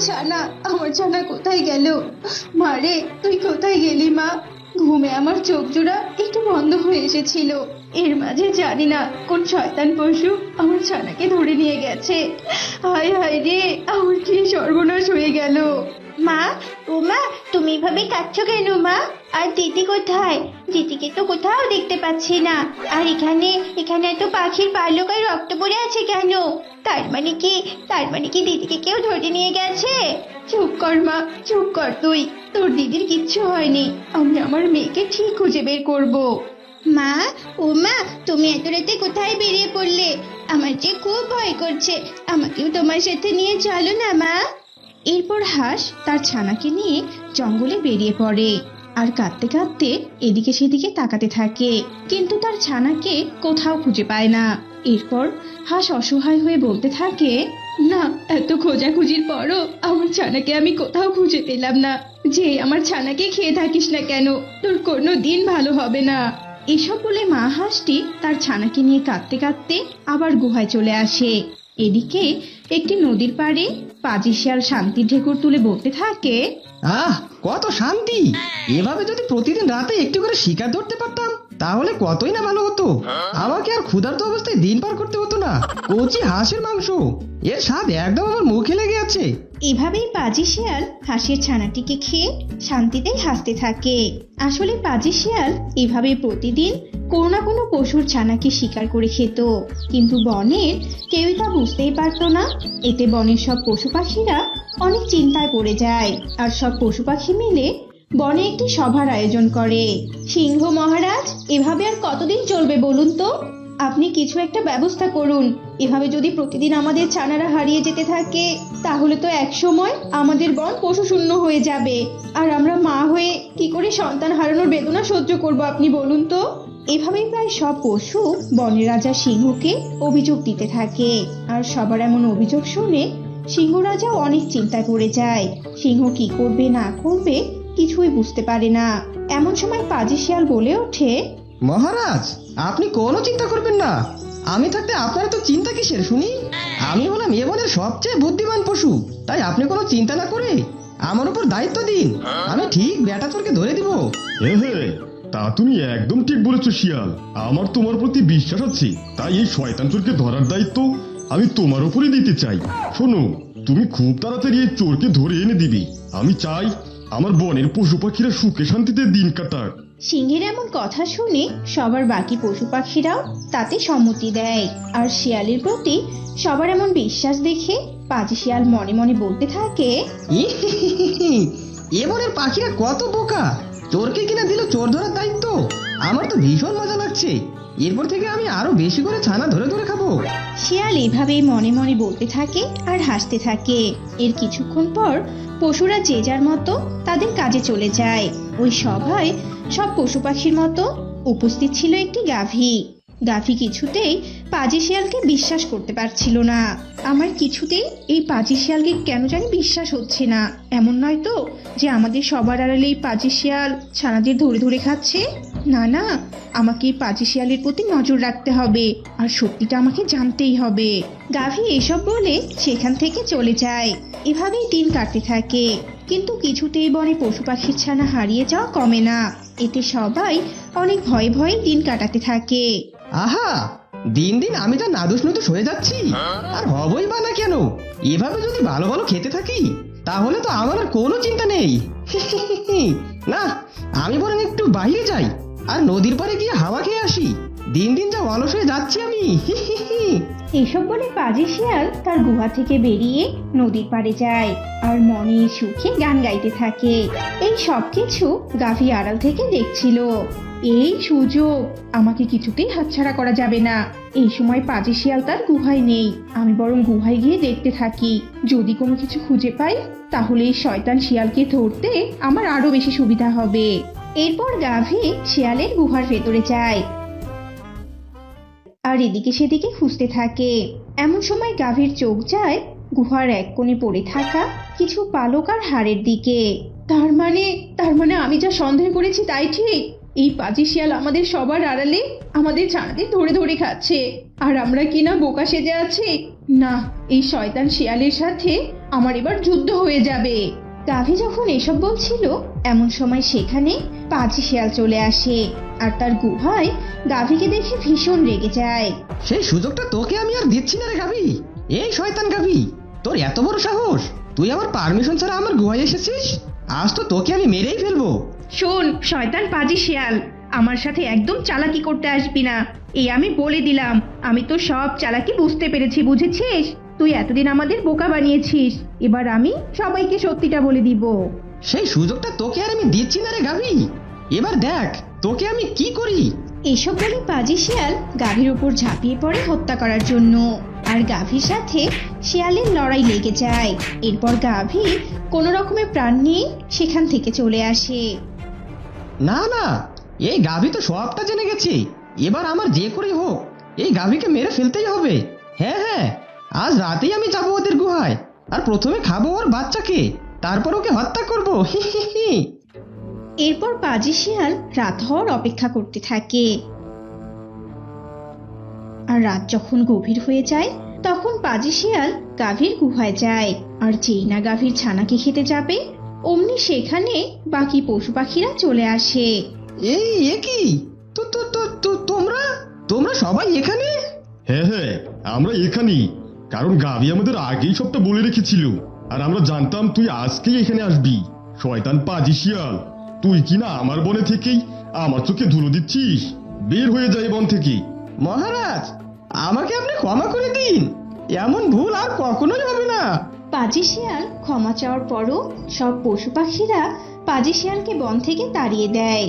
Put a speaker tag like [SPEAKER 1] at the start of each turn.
[SPEAKER 1] ছানা, আমার ছানা কোথায় গেল? মা রে, তুই কোথায় গেলি মা? ঘুমে আমার চোখ জোড়া একটু বন্ধ হয়ে এসেছিল। এর মাঝে জানি না কোন শয়তান পশু আমার ছানাকে ধরে নিয়ে গেছে। হায় হায় রে, আমার কি সর্বনাশ হয়ে গেল? মা, ও মা, তুমি এভাবে কাঁদছো কেন মা? আর দিদি কোথায়? দিদিকে তো কোথাও দেখতে পাচ্ছি না। আর এখানে এখানে এত পাখির পালক আর রক্ত পড়ে আছে কেন? তার মানে কি, তার মানে কি দিদিকে কেউ ধরে নিয়ে গেছে? চুপ কর মা, চুপ কর তুই। তোর দিদির কিচ্ছু হয়নি। আমি আমার মেয়েকে ঠিক খুঁজে বের করব। মা, ও মা, তুমি এত রাতে কোথায় বেরিয়ে পড়লে? আমার যে খুব ভয় করছে। আমাকেও তোমার সাথে নিয়ে চলো না মা। এরপর হাঁস তার ছানাকে নিয়ে জঙ্গলে বেরিয়ে পড়ে আর কাঁদতে কাঁদতে এদিকে সেদিকে তাকাতে থাকে। কিন্তু তার ছানাকে কোথাও খুঁজে পায় না। এরপর হাঁস অসহায় হয়ে বলতে থাকে, না, এত খোঁজাখুঁজির পরও আমার ছানাকে আমি কোথাও খুঁজে পেলাম না। যে আমার ছানাকে খেয়ে থাকিস না কেন? তোর কোনো দিন ভালো হবে না। এসব বলে মা হাঁসটি তার ছানাকে নিয়ে কাঁদতে কাঁদতে আবার গুহায় চলে আসে। এদিকে একটি নদীর পাড়ে পাজি শিয়াল শান্তির ঢেকুর তুলে বলতে থাকে
[SPEAKER 2] আহ কত শান্তি! এভাবে যদি প্রতিদিন রাতে একটু করে শিকার ধরতে পারতাম তাহলে কতই না ভালো হতো। আমাকে আর ক্ষুধার্ত অবস্থায় দিন পার করতে হতো না। কচি হাঁসের মাংস। এর স্বাদ একদম আমার মুখে লেগে আছে।
[SPEAKER 1] এভাবেই পাজি শিয়াল হাঁসের ছানাটিকে খেয়ে শান্তিতেই হাসতে থাকে। আসলে পাজি শিয়াল এভাবে প্রতিদিন কোনো না কোনো পশুর ছানাকে শিকার করে খেত। কিন্তু বনের কেউই তা বুঝতেই পারত না। এতে বনের সব পশু পাখিরা অনেক চিন্তায় পড়ে যায়। আর সব পশু পাখি মিলে বনে একটি সভার আয়োজন করে। সিংহ মহারাজ, এভাবে আর কতদিন চলবে বলুন তো? আপনি কিছু একটা ব্যবস্থা করুন। এভাবে যদি প্রতিদিন আমাদের ছানারা হারিয়ে যেতে থাকে, তাহলে তো এক সময় আমাদের বন পশু শূন্য হয়ে যাবে। আর আমরা মা হয়ে কি করে সন্তান হারানোর বেদনা সহ্য করব আপনি বলুন তো? এভাবেই প্রায় সব পশু বনের রাজা সিংহকে অভিযোগ দিতে থাকে। আর সবার এমন অভিযোগ শুনে সিংহ রাজাও অনেক চিন্তায় পড়ে যায়। সিংহ কি করবে, না করবে কিছুই বুঝতে পারে না। এমন সময় পাজি শিয়াল বলে ওঠে
[SPEAKER 2] মহারাজ, আপনি কোনো চিন্তা করবেন না। আমি থাকতে আপনার তো চিন্তা কিসের, শুনি? আমি হলাম এ বনের সবচেয়ে বুদ্ধিমান পশু, তাই আপনি কোনো চিন্তা না করে আমার উপর দায়িত্ব দিন। আমি ঠিক বেটা চোরকে ধরে দিব।
[SPEAKER 3] হে হে, তা তুমি একদম ঠিক বলেছ শিয়াল। আমার তোমার প্রতি বিশ্বাস আছে, তাই এই শয়তান চোরকে ধরার দায়িত্ব আমি তোমার উপরই দিতে চাই। শোনো, তুমি খুব তাড়াতাড়ি এই চোরকে ধরে এনে দিবে। আমি চাই আমার বনের পশু পাখিরা সুখে শান্তিতে দিন কাটাক।
[SPEAKER 1] সিংহের এমন কথা শুনে সবার বাকি পশু পাখিরাও তাতে সম্মতি দেয়। আর শিয়ালের প্রতি সবার এমন বিশ্বাস দেখে পাজি শিয়াল মনে মনে বলতে থাকে
[SPEAKER 2] এ বনের পাখিরা কত বোকা! চোরকে কিনা দিল চোর ধরার দায়িত্ব? আমার তো ভীষণ মজা লাগছে। এরপর থেকে আমি আরও বেশি করে ছানা ধরে ধরে খাব।
[SPEAKER 1] শিয়াল এভাবেই মনে মনে বলতে থাকে আর হাসতে থাকে। এর কিছুক্ষণ পর পশুরা যে যার মতো তাদের কাজে চলে যায়। ওই সভায় সব পশু পাখির মতো উপস্থিত ছিল একটি গাভী। গাভী কিছুতেই পাজি শিয়ালকে বিশ্বাস করতে পারছিল না। আমার কিছুতেই এই পাজি শিয়ালকে কেন জানি বিশ্বাস হচ্ছে না। এমন নয় তো যে আমাদের সবার আড়ালে এই পাজি শিয়াল ছানাদের ধরে ধরে খাচ্ছে? না না, আমাকে এই পাজি শিয়ালের প্রতি নজর রাখতে হবে আর সত্যিটা আমাকে জানতেই হবে। গাভী এসব বলে সেখান থেকে চলে যায়। এভাবেই দিন কাটতে থাকে। কিন্তু কিছুতেই বনে পশু পাখির ছানা হারিয়ে যাওয়া কমে না। এতে সবাই অনেক ভয়ে ভয়ে দিন কাটাতে থাকে।
[SPEAKER 2] আহা! দিন দিন আমি যা নাদুস নুদুস হয়ে যাচ্ছি। আর হবই বা না কেন? এভাবে যদি ভালো ভালো খেতে থাকি, তাহলে তো আমার আর কোনো চিন্তা নেই। না, আমি বরং একটু বাইরে যাই, আর নদীর পাড়ে গিয়ে হাওয়া খেয়ে আসি। দিন দিন যা অলস হয়ে যাচ্ছি আমি।
[SPEAKER 1] এসব বলে পাজি শিয়াল তার গুহা থেকে বেরিয়ে নদীর পাড়ে যায়, আর মনে সুখে গান গাইতে থাকে। এই সব কিছু গাভী আড়াল থেকে দেখছিল। এই সুযোগ, আমাকে কিছুতেই হাতছাড়া করা যাবে না। এই সময় পাজি শিয়াল তার গুহায় নেই। আমি বরং গুহায় গিয়ে দেখতে থাকি। যদি কোনো কিছু খুঁজে পাই তাহলে এই শয়তান শিয়ালকে ধরতে আমার আরও বেশি সুবিধা হবে। এরপর গাভী শিয়ালের গুহার ভেতরে যায়। আর এদিকে সেদিকে খুঁজতে থাকে। এমন সময় গাভীর চোখ যায় গুহার এক কোণে পড়ে থাকা কিছু পালক আর হাড়ের দিকে। তার মানে তার মানে আমি যা সন্দেহ করেছি তাই ঠিক? এই পাজি শিয়াল আমাদের সবার আড়ালে আমাদের ছানাদের ধরে ধরে খাচ্ছে। আর আমরা কি না বোকা সেজে আছি? না, এই শয়তান শিয়ালের সাথে আমার এবার যুদ্ধ হয়ে যাবে। গাভী যখন এসব বলছিল, এমন সময় সেখানে পাজি শিয়াল চলে আসে আর তার গুহায় গাভীকে দেখে ভীষণ রেগে যায়।
[SPEAKER 2] সেই সুযোগটা তোকে আমি আর দিচ্ছি না রে গাবি এই শয়তান গাবি তোর এত বড় সাহস? তুই আমার পারমিশন ছাড়া আমার গুহায় এসেছিস? আজ তো তোকে আমি মেরেই ফেলব।
[SPEAKER 1] শোন শয়তান পাজি শিয়াল। আমার সাথে একদম চালাকি করতে আসবি না। এই আমি বলে দিলাম। আমি তো সব চালাকি বুঝতে পেরেছি বুঝেছিস? তুই এতদিন আমাদের বোকা বানিয়েছিস। এবার আমি সবাইকে সত্যিটা বলে দিব।
[SPEAKER 2] সেই সুযোগটা তোকে আর আমি দিচ্ছি না রে গাবি এবার দেখ তোকে আমি কি করি?
[SPEAKER 1] এসব বলে পাজি শিয়াল গাভীর উপর ঝাঁপিয়ে পড়ে হত্যা করার জন্য। আর গাভীর সাথে শিয়ালের লড়াই লেগে যায়। এরপর গাভী কোনো রকমে প্রাণ নিয়ে সেখান থেকে চলে আসে।
[SPEAKER 2] না না, এই গাভী তো সবটা জেনে গেছে। এবার আমার যে করেই হোক, এই গাভীকে মেরে ফেলতেই হবে। হ্যাঁ হ্যাঁ আজ রাতেই আমি যাব ওদের গুহায়, আর প্রথমে খাব ওর বাচ্চাকে, তারপর ওকে হত্যা করব। হি
[SPEAKER 1] এরপর পাজি শিয়াল রাত হওয়ার অপেক্ষা করতে থাকে। আর রাত যখন গভীর হয়ে যায়, তখন পাজি শিয়াল গাভীর গুহায় যায়, আর যেই না গাভীর ছানাকে খেতে যাবে অমনি সেখানে বাকি পশু পাখিরা চলে আসে।
[SPEAKER 2] এই এ কি? তো তো তো তো তোমরা? তোমরা সবাই এখানে?
[SPEAKER 3] হ্যাঁ হ্যাঁ আমরা এখানেই। কারণ গাভি আমাদের আগেই সবটা বলে রেখেছিল। আর আমরা জানতাম তুই আজকেই এখানে আসবি। শয়তান পাজি শিয়াল। তুই কি না আমার বনে থেকেই আমার চোখে ধুলো দিচ্ছিস? বের হয়ে যায় বন থেকে।
[SPEAKER 2] মহারাজ আমাকে আপনি ক্ষমা করে দিন। এমন ভুল আর কখনোই হবে না।
[SPEAKER 1] পাজি শিয়াল ক্ষমা চাওয়ার পরও সব পশু পাখিরা পাজি শিয়ালকে বন থেকে তাড়িয়ে দেয়।